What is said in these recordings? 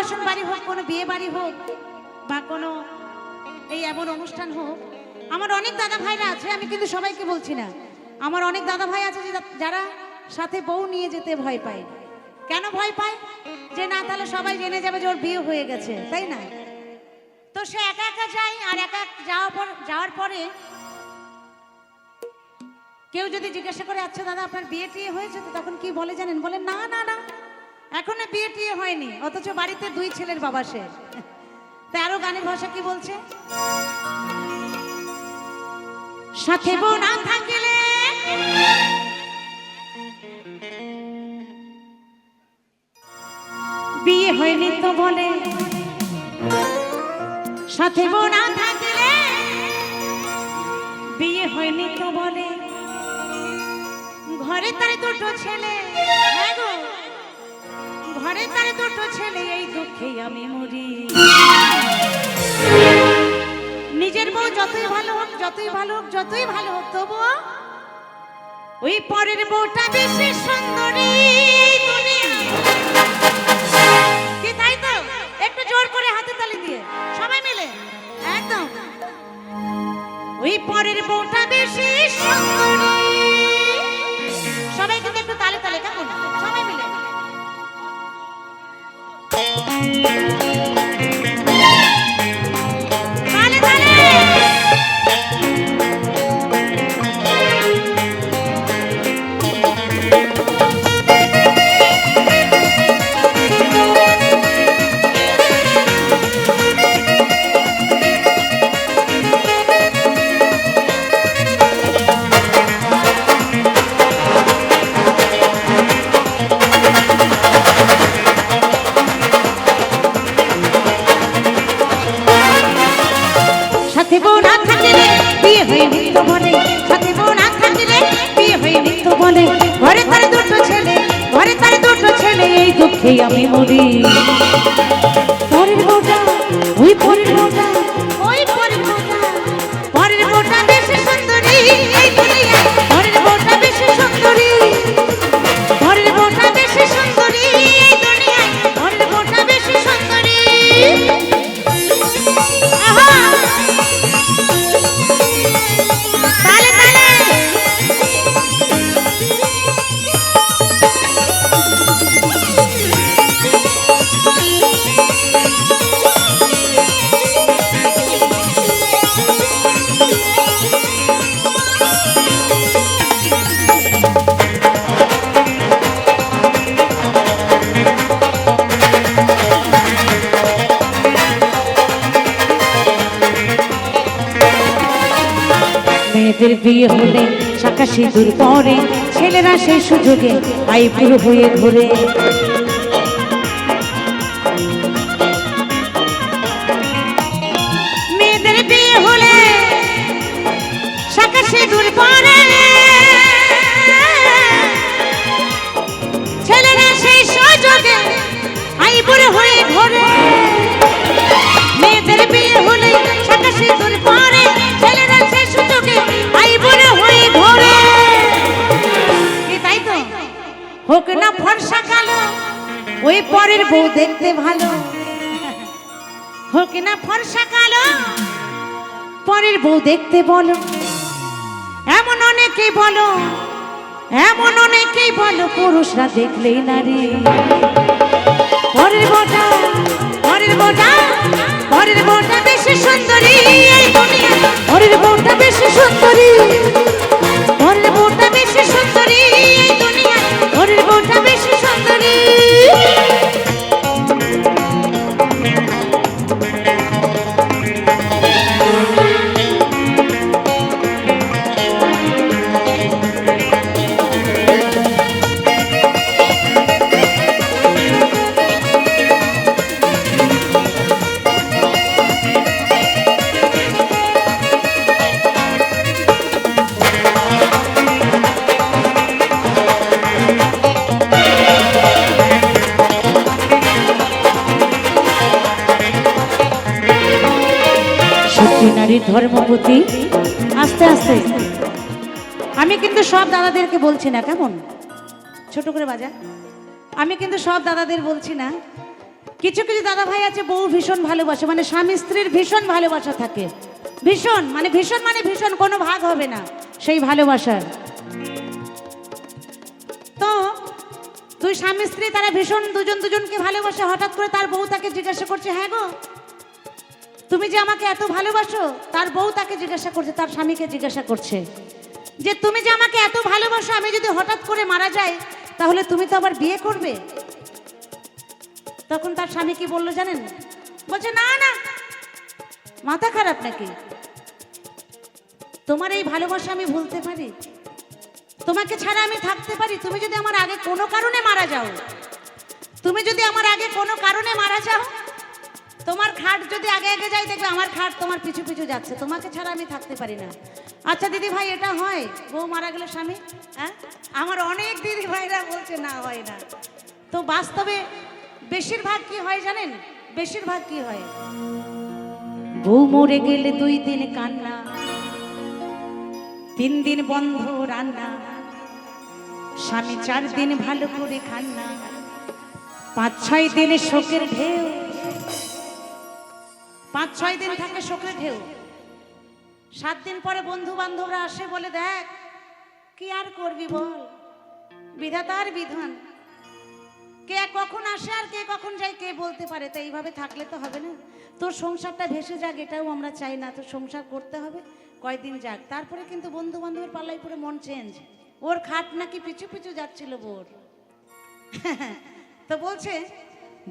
অন্নপ্রাশন বাড়ি হোক, কোনো বিয়ে বাড়ি হোক, বা কোনো এই এমন অনুষ্ঠান হোক, আমার অনেক দাদা ভাইরা আছে, আমি কিন্তু সবাইকে বলছি না। আমার অনেক দাদা ভাই আছে যারা সাথে বউ নিয়ে যেতে ভয় পায়। কেন ভয় পায়? যে না, তাহলে সবাই জেনে যাবে যে ওর বিয়ে হয়ে গেছে, তাই না? তো সে একা একা যায়, আর একা যাওয়ার পর, যাওয়ার পরে কেউ যদি জিজ্ঞাসা করে আচ্ছা দাদা, আপনার বিয়ে টিয়ে হয়েছে তো তখন কি বলে জানেন? বলে, না না না। এখনও বিয়ে টিয়ে হয়নি, অথচ বাড়িতে দুই ছেলের বাবা সে। আরও গানের ভাষা কি বলছে? সাথে বউ না থাকলে? বিয়ে হয়নি তো বলে। সাথে বউ না থাকলে? বিয়ে হয়নি তো বলে। ঘরে তার দুটো ছেলে। হ্যাঁ গো। ঘরে তার দুটো ছেলে, এই দুঃখে আমি মরি। নিজের বউ যতই ভালো হোক, যতই ভালো হোক, যতই ভালো হোক, তবুও ওই পরের বউটা বেশি সুন্দরী। তালে মেয়েদের বিয়ে হলে শাখা সিঁদুর পরে ছেলেরা সেই সুযোগে আইপুর হয়ে ঘুরে ওই পরের বউ দেখতে ভালো। হোক না ফর্সা কালো, পরের বউ দেখতে বলো। এমন অনেকে বলো, এমন অনেকেই বলো, পুরুষরা দেখলেই নারী পরের বউটা পরের বউটা নারীর ধর্মপতি আস্তে আস্তে। আমি কিন্তু সব দাদাদেরকে বলছি না, কেমন? ছোট করে বাজা আমি কিন্তু সব দাদাদের বলছি না। কিছু কিছু দাদা ভাই আছে, বউ ভীষণ ভালোবাসে মানে স্বামী স্ত্রীর ভীষণ ভালোবাসা থাকে। ভীষণ মানে ভীষণ মানে ভীষণ, কোনো ভাগ হবে না সেই ভালোবাসার। তো দুই স্বামী স্ত্রী, তারা ভীষণ দুজন দুজনকে ভালোবাসে, হঠাৎ করে তার বউ তাকে জিজ্ঞাসা করছে হ্যাঁ গো তুমি যে আমাকে এত ভালোবাসো, তার বউ তাকে জিজ্ঞাসা করছে, তার স্বামীকে জিজ্ঞাসা করছে। যে তুমি যে আমাকে এত ভালোবাসো, আমি যদি হঠাৎ করে মারা যাই, তাহলে তুমি তো আবার বিয়ে করবে? তখন তার স্বামী কি বলল জানেন? বলছে, না না, মাথা খারাপ নাকি? তোমার এই ভালোবাসা আমি ভুলতে পারি। তোমাকে ছাড়া আমি থাকতে পারি। তুমি যদি আমার আগে কোনো কারণে মারা যাও, তুমি যদি আমার আগে কোনো কারণে মারা যাও তোমার খাট যদি আগে আগে যাই দেখবে আমার খাট তোমার পিছু পিছু যাচ্ছে। তোমাকে ছাড়া আমি থাকতে পারি না। আচ্ছা দিদি ভাই, এটা হয়? বউ মারা গেল স্বামী হ্যাঁ? আমার অনেক দিদি ভাইরা বলছে, না, হয় না। তো বাস্তবে বেশিরভাগ কি হয় জানেন? বেশিরভাগ কি হয়? বউ মরে গেলে দুই দিন কান্না, তিন দিন বন্ধ রান্না, স্বামী চার দিন ভালো করে খান না, পাঁচ ছয় দিনে শোকের ঢেউ। পাঁচ, ছয় দিন থাকে শোকের ঢেউ। সাত দিন পরে বন্ধু বান্ধবরা আসে বলে, দেখ, কি আর করবি বল? বিধাতার বিধান। কে কখন আসে আর কে কখন যায়, কে বলতে পারে? তো এইভাবে থাকলে তো হবে না। তোর সংসারটা ভেসে যাক, এটাও আমরা চাই না। তোর সংসার করতে হবে, কয়দিন যাক। তারপরে কিন্তু বন্ধু বান্ধবের পাল্লাই পরে মন চেঞ্জ। ওর খাট নাকি পিছু পিছু যাচ্ছিল বোর। তো বলছে,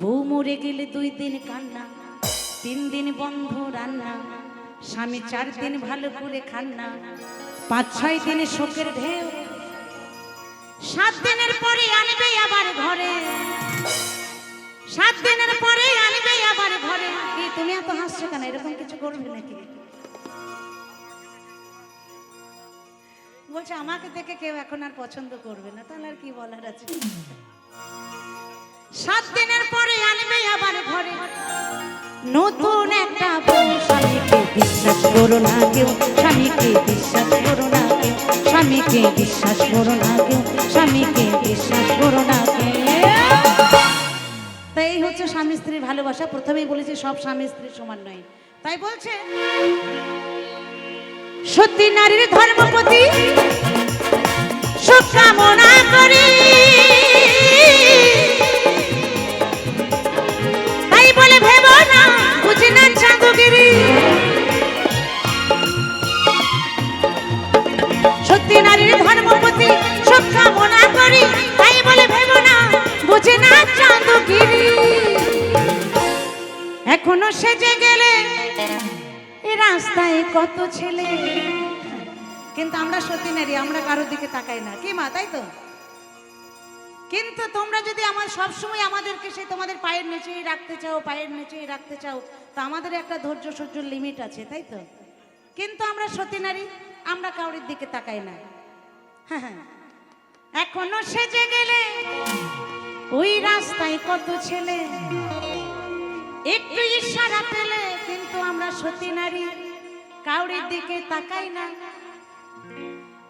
বউ মরে গেলে দুই দিন কান্না। তিন দিন বন্ধ রান্না স্বামী চার দিন ভালো করে খান না। পাঁচ ছয় দিনে শোকের ঢেউ। সাত দিনের পরে আনবে আবার ঘরে। সাত দিনের পরে আনবে আবার ঘরে। কি তুমি এত হাসছো কেন? এরকম কিছু করবে নাকি? বলছে আমাকে দেখে কেউ এখন আর পছন্দ করবে না। তাহলে আর কি বলার আছে? সাত দিনের পরে আনবে আবার ঘরে। নতুন একটা স্বামীকে বিশ্বাস করো না কেউ, স্বামীকে বিশ্বাস করো না কেউ, স্বামীকে বিশ্বাস করো না কেউ, স্বামীকে বিশ্বাস করো না তাই এই হচ্ছে স্বামী স্ত্রীর ভালোবাসা। প্রথমেই বলেছি সব স্বামী স্ত্রীর সমান নয়। তাই বলছে, সত্যি নারীর ধর্মপতি সুখ কামনা করি। আমরা সত্যি নারী, আমরা কারোর দিকে তাকাই না। কি মা, তাই তো? কিন্তু তোমরা যদি আমার সব সময় আমাদেরকে সেই তোমাদের পায়ের নিচেই রাখতে চাও, পায়ের নিচেই রাখতে চাও, তো আমাদের একটা ধৈর্য সহ্য লিমিট আছে, তাই তো? কিন্তু আমরা সতী নারী, আমরা কাউরির দিকে তাকাই না। হ্যাঁ হ্যাঁ। এখনও সেজে গেলে, ওই রাস্তায় কত ছেলে? একটু ইশারা পেলে, কিন্তু আমরা সতী নারী কাউরির দিকে তাকাই না।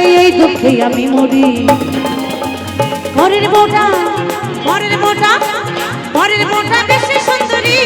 ছেলে এই দুঃখে আমি মরি। ঘরের বউটা ঘরের বউটা ঘরের বউটা বেশি সুন্দরী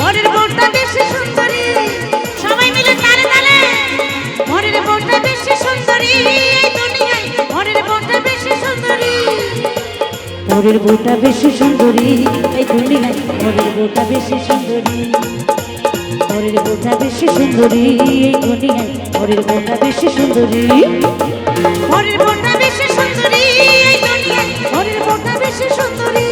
ঘরের বউটা বেশি সুন্দরী, সবাই মিলে তালে তালে। ঘরের বউটা বেশি সুন্দরী ঘরের বেশি সুন্দরী। এই দুনিয়ায়। ঘরের বউটা বেশি সুন্দরী। হরের কথা বেশি সুন্দরী, এই কনিয়ায় হরের কথা বেশি সুন্দরী। হরের কথা বেশি সুন্দরী, এই কনিয়ায় হরের কথা বেশি সুন্দরী।